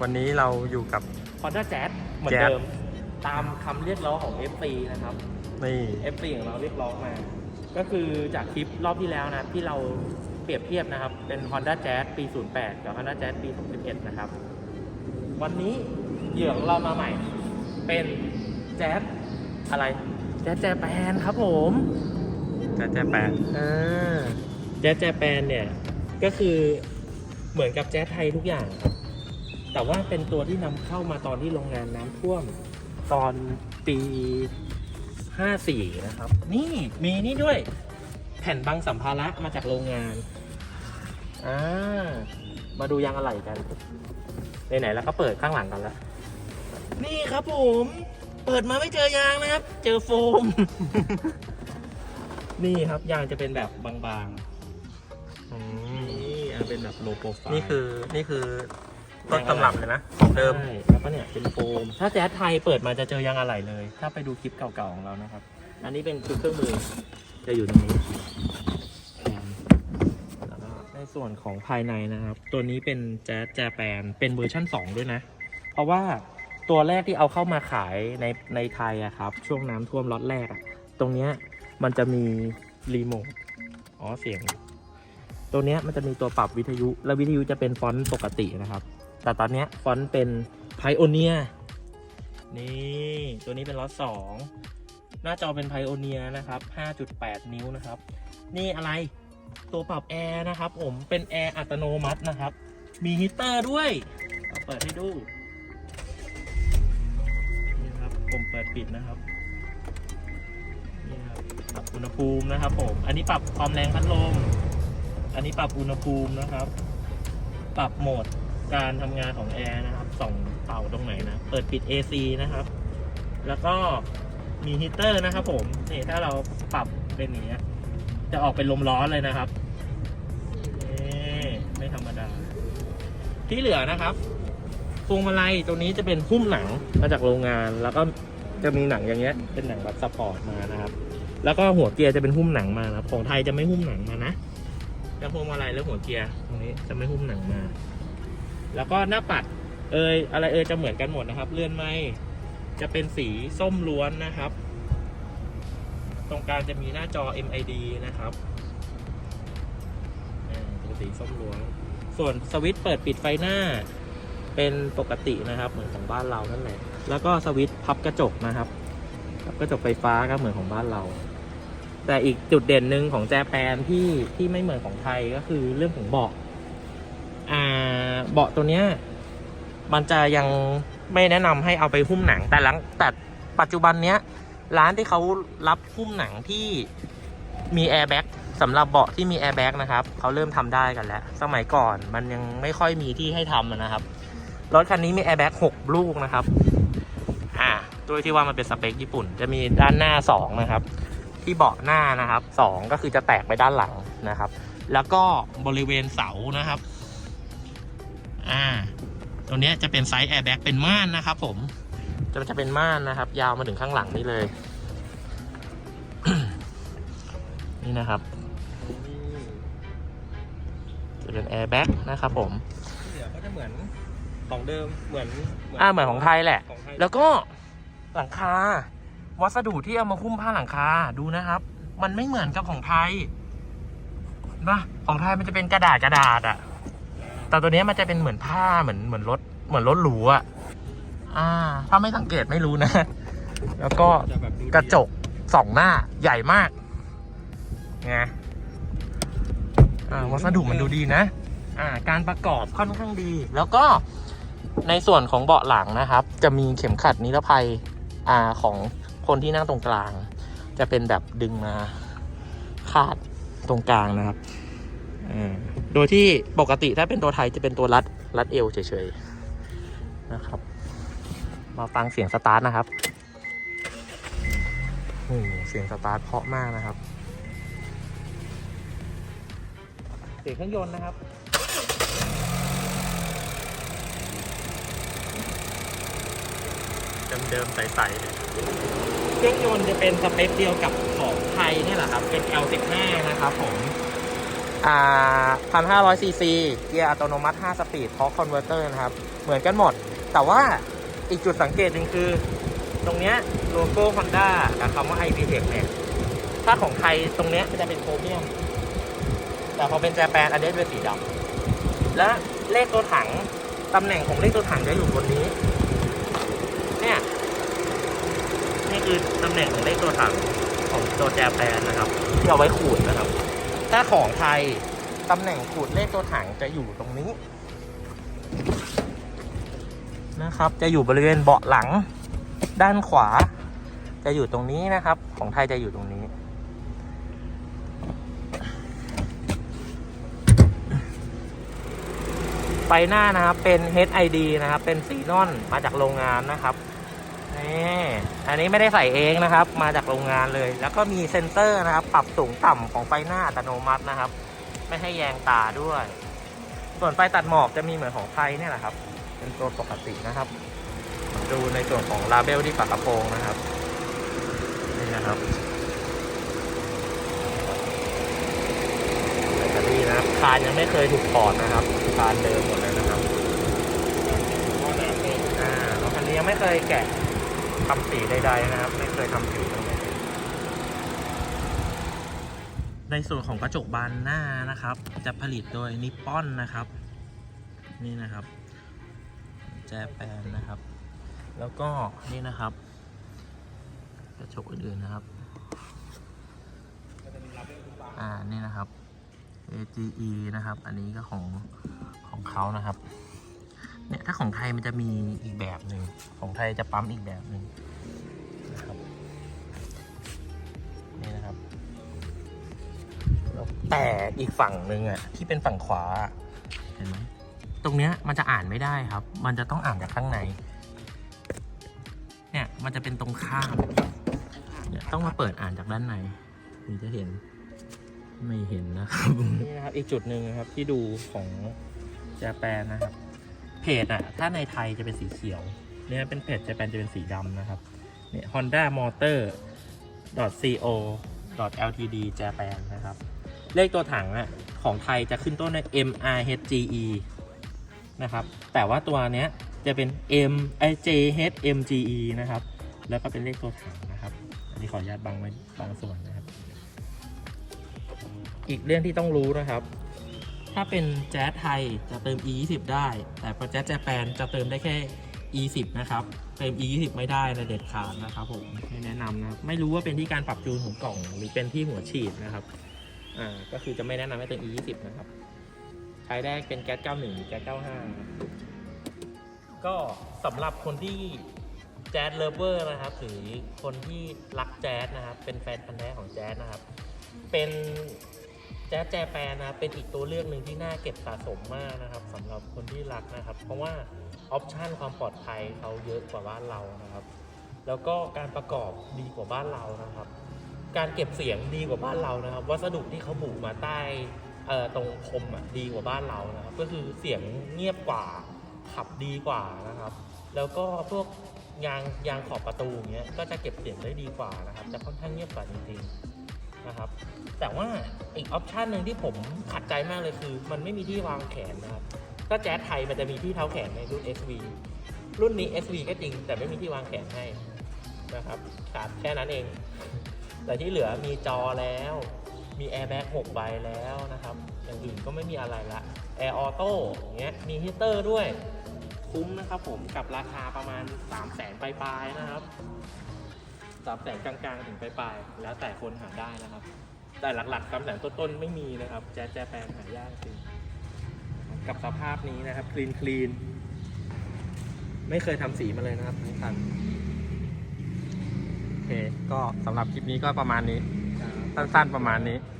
วันนี้เราอยู่กับ Honda Jazz เหมือน Jazz เดิม ตามคำเรียกร้องของ FC นะครับ นี่ FC ของเราเรียกร้องมา ก็คือจากคลิปรอบที่แล้วนะ ที่เราเปรียบเทียบนะครับ เป็น Honda Jazz ปี 08 กับ Honda Jazz ปี 2011 นะครับ วันนี้เหยื่อของเรามาใหม่ เป็น Jazz อะไร Jazz Japan ครับผมจะแจ้แปดอ่าแจ๊สแจแปนเนี่ย ก็คือเหมือนกับแจ๊สไทยทุกอย่างครับ แต่ว่าเป็นตัวที่นำเข้ามาตอนที่โรงงานน้ำท่วม ตอนปี 54 นะครับ นี่มีนี่ด้วย แผ่นบังสัมภาระมาจากโรงงานอ่ามาดูยางอะไหล่กันไหนๆแล้วก็เปิดข้างหลังกันแล้ว นี่ครับผม เปิดมาไม่เจอยางนะครับ เจอโฟม นี่ครับยางจะเป็นแบบบางๆอืมนี่อะเป็นแบบโลโปรไฟล์นี่คือนี่คือ ต้นตำรับเลยนะ ของเดิม ใช่แล้วก็เนี่ยเป็นโฟม ถ้าแจ๊สไทยเปิดมาจะเจอยางอะไหล่เลย ถ้าไปดูคลิปเก่าๆของเรานะครับ อันนี้เป็นคือเครื่องมือ จะอยู่ตรงนี้แล้วก็ในส่วนของภายในนะครับ ตัวนี้เป็นแจ๊สแจแปน เป็นเวอร์ชั่น 2 ด้วยนะ เพราะว่าตัวแรกที่เอาเข้ามาขายในในไทยอะครับ ช่วงน้ำท่วมล็อตแรกอะตรงเนี้ยมันจะมีรีโมท อ๋อเสียง ตัวเนี้ยมันจะมีตัวปรับวิทยุ และวิทยุจะเป็นฟอนต์ปกตินะครับ แต่ตอนนี้ฟอนต์เป็นไพโอเนียนี่ตัวนี้เป็นล็อตสองหน้าจอเป็นไพโอเนียนะครับ 5.8 นิ้วนะครับ นี่อะไรตัวปรับแอร์นะครับผมเป็นแอร์อัตโนมัตินะครับ มีฮีเตอร์ด้วยเอาเปิดให้ดูนี่ครับผมเปิดปิดนะครับนี่ครับปรับอุณหภูมินะครับผมอันนี้ปรับความแรงพัดลมอันนี้ปรับอุณหภูมินะครับ ปรับโหมด การทำงานของแอร์นะครับส่องเป่าตรงไหนนะ เปิดปิด AC นะครับ แล้วก็มีฮีตเตอร์นะครับผมนี่ถ้าเราปรับเป็นอย่างนี้ยจะออกเป็นลมร้อนเลยนะครับนี่ไม่ธรรมดา ที่เหลือนะครับพวงมาลัยตัวนี้จะเป็นหุ้มหนังมาจากโรงงาน แล้วก็จะมีหนังอย่างเงี้ย เป็นหนังแบบสปอร์ตมานะครับ แล้วก็หัวเกียร์จะเป็นหุ้มหนังมานะครับของไทยจะไม่หุ้มหนังมานะแต่พวงมาลัยและหัวเกียร์ตรงนี้จะไม่หุ้มหนังมา แล้วก็หน้าปัดเอยอะไรเอยจะเหมือนกันหมดนะครับ เลื่อนไม่จะเป็นสีส้มล้วนนะครับ ตรงกลางจะมีหน้าจอ MID นะครับเป็นสีส้มล้วน ส่วนสวิตช์เปิดปิดไฟหน้า เป็นปกตินะครับ เหมือนของบ้านเรานั่นแหละ แล้วก็สวิตช์พับกระจกนะครับพับกระจกไฟฟ้าก็เหมือนของบ้านเรา แต่อีกจุดเด่นหนึ่งของแจแปนที่ที่ไม่เหมือนของไทยก็คือเรื่องของเบาะ เบาะตัวเนี้ยมันจะยังไม่แนะนำให้เอาไปหุ้มหนังแต่หลังแต่ปัจจุบันเนี้ยร้านที่เขารับหุ้มหนังที่มีแอร์แบ็กสำหรับเบาะที่มีแอร์แบ็กนะครับเขาเริ่มทำได้กันแล้ว สมัยก่อนมันยังไม่ค่อยมีที่ให้ทำอะนะครับรถคันนี้มีแอร์แบ็กหกลูกนะครับอ่าด้วยที่ว่ามันเป็นสเปคญี่ปุ่น จะมีด้านหน้าสองนะครับ ที่เบาะหน้านะครับสองก็คือจะแตกไปด้านหลังนะครับ แล้วก็บริเวณเสานะครับ อ่า ตัวเนี้ยจะเป็นไซส์แอร์แบ็กเป็นม่านนะครับผม จะจะเป็นม่านนะครับ ยาวมาถึงข้างหลังนี่เลย นี่นะครับ จะเป็นแอร์แบ็กนะครับผมที่เหลือก็จะเหมือนของเดิมเหมือนอ่าเหมือนของไทยแหละของไทยแล้วก็หลังคา วัสดุที่เอามาหุ้มผ้าหลังคาดูนะครับ มันไม่เหมือนกับของไทยนะของไทยมันจะเป็นกระดาษกระดาษอะ แต่ตัวนี้มันจะเป็นเหมือนผ้าเหมือนเหมือนรถเหมือนรถหรูอะอ่า ถ้าไม่สังเกตไม่รู้นะ แล้วก็กระจกสองหน้าใหญ่มากไงอ่าวัสดุมันดูดีนะ อ่า การประกอบค่อนข้างดี แล้วก็ในส่วนของเบาะหลังนะครับ จะมีเข็มขัดนิรภัยอ่าของคนที่นั่งตรงกลาง จะเป็นแบบดึงมาคาดตรงกลางนะครับอ่า โดยที่ปกติถ้าเป็นตัวไทยจะเป็นตัวรัดรัดเอวเฉยๆนะครับ มาฟังเสียงสตาร์ทนะครับโอ้เสียงสตาร์ทเพาะมากนะครับ เสียงเครื่องยนต์นะครับเดิมๆใสๆเลยเครื่องยนต์จะเป็นสเปคเดียวกับของไทยนี่แหละครับ เป็น L15 นะครับผมอ่า 1,500ซีซีเกียร์อัตโนมัติ 5 สปีดพอคอนเวอร์เตอร์นะครับ เหมือนกันหมด แต่ว่าอีกจุดสังเกตหนึ่งคือ ตรงเนี้ยโลโก้ Honda กับคำว่า i v t e c เนี่ย ถ้าของไทยตรงเนี้ยมันจะเป็นโครเมียม แต่พอเป็นแจแปนอันนี้เป็นสีดำและเลขตัวถัง ตำแหน่งของเลขตัวถังจะอยู่บนนี้ เนี่ย นี่คือตำแหน่งของเลขตัวถังของตัวแจแปนนะครับที่เอาไว้ขูดนะครับ ถ้าของไทยตำแหน่งขูดเลขตัวถังจะอยู่ตรงนี้ นะครับ จะอยู่บริเวณเบาะหลัง ด้านขวา จะอยู่ตรงนี้นะครับ ของไทยจะอยู่ตรงนี้ไฟหน้านะครับเป็น HID นะครับ เป็นสีนอนมาจากโรงงานนะครับ นี่อันนี้ไม่ได้ใส่เองนะครับ มาจากโรงงานเลย แล้วก็มีเซ็นเซอร์นะครับ ปรับสูงต่ำของไฟหน้าอัตโนมัตินะครับ ไม่ให้แยงตาด้วย ส่วนไฟตัดหมอกจะมีเหมือนของไทยเนี่ยแหละครับ เป็นตัวปกตินะครับ ดูในส่วนของลาเบลที่ฝากระโปรงนะครับนี่นะครับแบตเตอรี่นะครับคานยังไม่เคยถูกถอดนะครับคานเดิมหมดเลยนะครับอ่าแล้วคันนี้ยังไม่เคยแกะ ทำสีใดๆนะครับ ไม่เคยทำสีตรงไหนในส่วนของกระจกบานหน้านะครับ จะผลิตโดยนิปปอนนะครับ นี่นะครับ แจแปนนะครับ แล้วก็นี่นะครับ กระจกอื่นๆนะครับอ่านี่นะครับ AGE นะครับ อันนี้ก็ของของเขานะครับ เนี่ยถ้าของไทยมันจะมีอีกแบบหนึ่งของไทยจะปั๊มอีกแบบหนึ่งนะครับนี่นะครับแต่อีกฝั่งหนึ่งอะที่เป็นฝั่งขวาเห็นไหมตรงเนี้ยมันจะอ่านไม่ได้ครับ มันจะต้องอ่านจากข้างใน เนี่ยมันจะเป็นตรงข้ามเนี่ยต้องมาเปิดอ่านจากด้านในถึงจะเห็นไม่เห็นนะครับนี่นะครับอีกจุดหนึ่งนะครับที่ดูของจแปนนะครับ เพจอะถ้าในไทยจะเป็นสีเขียว เนี่ยเป็นเพจจะเป็นจะเป็นสีดำนะครับ เนี่ย Honda Motor co ltd Japan นะครับ เลขตัวถังอะของไทยจะขึ้นต้นด้วย MRHGE นะครับ แต่ว่าตัวเนี้ยจะเป็น M ไอ JHMGE นะครับ แล้วก็เป็นเลขตัวถังนะครับ อันนี้ขออนุญาตบังไว้บางส่วนนะครับ อีกเรื่องที่ต้องรู้นะครับ ถ้าเป็นแจ๊สไทยจะเติม e 2 0ได้ แต่พอแจ๊สแจแปนจะเติมได้แค่ e 1 0นะครับ เติม e 2 0ไม่ได้นเด็ดขาดนะครับผมไม่แนะนำนะครับ ไม่รู้ว่าเป็นที่การปรับจูนของกล่อง หรือเป็นที่หัวฉีดนะครับ อ่า ก็คือจะไม่แนะนำให้เติม e 2 0นะครับ ใช้ได้เป็นแก๊ส91หรือแก๊ส95 ก็สำหรับคนที่แจ๊สเลเวอร์นะครับ หรือคนที่รักแจ๊สนะครับ เป็นแฟนพันธุ์แท้ของแจ๊สนะครับ เป็น แจ๊สแจแปนนะเป็นอีกตัวเลือกหนึ่งที่น่าเก็บสะสมมากนะครับสำหรับคนที่รักนะครับ เพราะว่าออปชันความปลอดภัยเขาเยอะกว่าบ้านเรานะครับ แล้วก็การประกอบดีกว่าบ้านเรานะครับ การเก็บเสียงดีกว่าบ้านเรานะครับ วัสดุที่เขาบุมาใต้ตรงคมอะดีกว่าบ้านเรานะครับ ก็คือเสียงเงียบกว่าขับดีกว่านะครับ แล้วก็พวกยางยางขอบประตูอย่างเงี้ยก็จะเก็บเสียงได้ดีกว่านะครับ จะค่อนข้างเงียบกว่าจริงๆ นะครับ แต่ว่าอีกออปชันหนึ่งที่ผมขัดใจมากเลยคือ มันไม่มีที่วางแขนนะครับก็แจ๊สไทยมันจะมีที่เท้าแขนในรุ่น SV รุ่นนี้ SV ก็จริง แต่ไม่มีที่วางแขนให้นะครับขาดแค่นั้นเอง แต่ที่เหลือมีจอแล้ว มีแอร์แบ็ก6ใบแล้วนะครับ อย่างอื่นก็ไม่มีอะไรละแอร์ออโต้อย่างเงี้ยมีฮีเตอร์ด้วยคุ้มนะครับผมกับราคาประมาณ 3 0 0แสนปลายๆนะครับ สามแสนกลางๆ ถึงปลายๆแล้วแต่คนหาได้นะครับ แต่หลักๆสามแสนต้นๆไม่มีนะครับ แจ๊สแจ๊สแปลงหายากจริงกับสภาพนี้นะครับคลีนคลีนไม่เคยทำสีมาเลยนะครับทั้งคันโอเคก็สำหรับคลิปนี้ก็ประมาณนี้ สั้นๆประมาณนี้ค